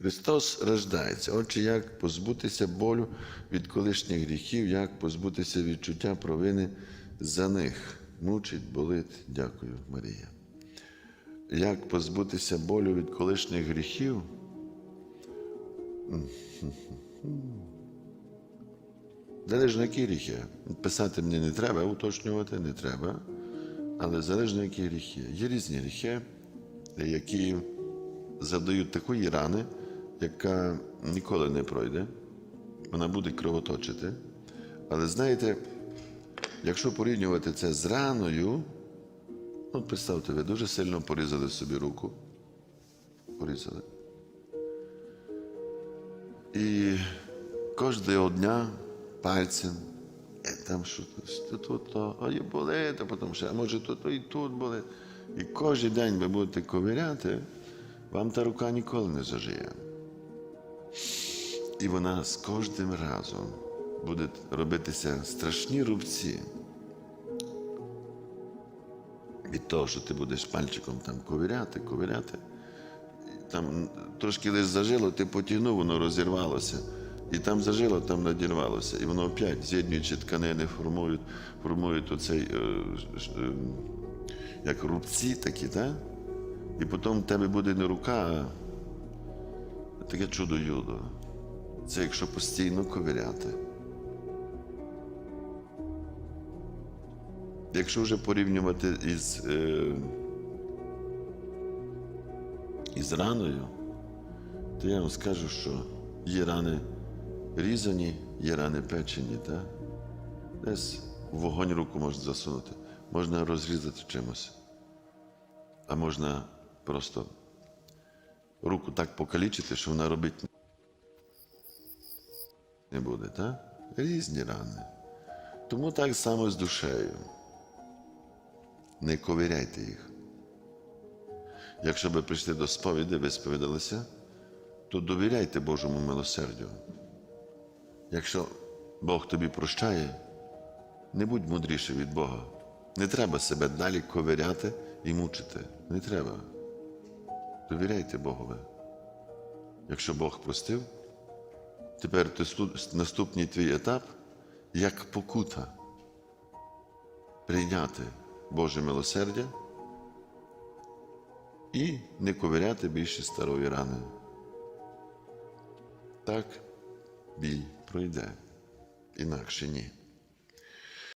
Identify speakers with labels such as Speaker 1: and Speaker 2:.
Speaker 1: Христос рождається. Отже, як позбутися болю від колишніх гріхів, як позбутися відчуття провини за них. Мучить, болить. Дякую, Марія. Як позбутися болю від колишніх гріхів? Залежно які гріхи. Писати мені не треба, уточнювати не треба. Але залежно які гріхи. Є різні гріхи, які завдають такої рани, яка ніколи не пройде. Вона буде кровоточити. Але знаєте, якщо порівнювати це з раною, от представте, ви дуже сильно порізали собі руку. Порізали. І кожного дня пальцем, е, там що тут, тут, то, а і болить, а потім ще, а може тут, і тут болить. І кожен день ви будете ковиряти, вам та рука ніколи не зажиє. І вона з кожним разом буде робитися страшні рубці. Від того, що ти будеш пальчиком там ковиряти, ковиряти, там трошки лише зажило, ти потягнув, воно розірвалося. І там зажило, там надірвалося. І воно опять, з'єднуючи тканини, формують, формують оцей, е, е, як рубці такі, так? І потім в тебе буде не рука, а таке чудо-юдо. Це якщо постійно ковиряти. Якщо вже порівнювати із, е, із раною, то я вам скажу, що є рани різані, є рани печені, так? Десь вогонь руку можна засунути, можна розрізати чимось, а можна просто руку так покалічити, що вона робити не буде, так? Різні рани. Тому так само з душею. Не ковиряйте їх. Якщо ви прийшли до сповіді, ви сповідалися, то довіряйте Божому милосердю. Якщо Бог тобі прощає, не будь мудріше від Бога. Не треба себе далі ковиряти і мучити. Не треба. Довіряйте Богові. Якщо Бог простив, тепер наступний твій етап як покута прийняти Боже милосердя і не ковиряти більше старої рани. Так біль пройде, інакше ні.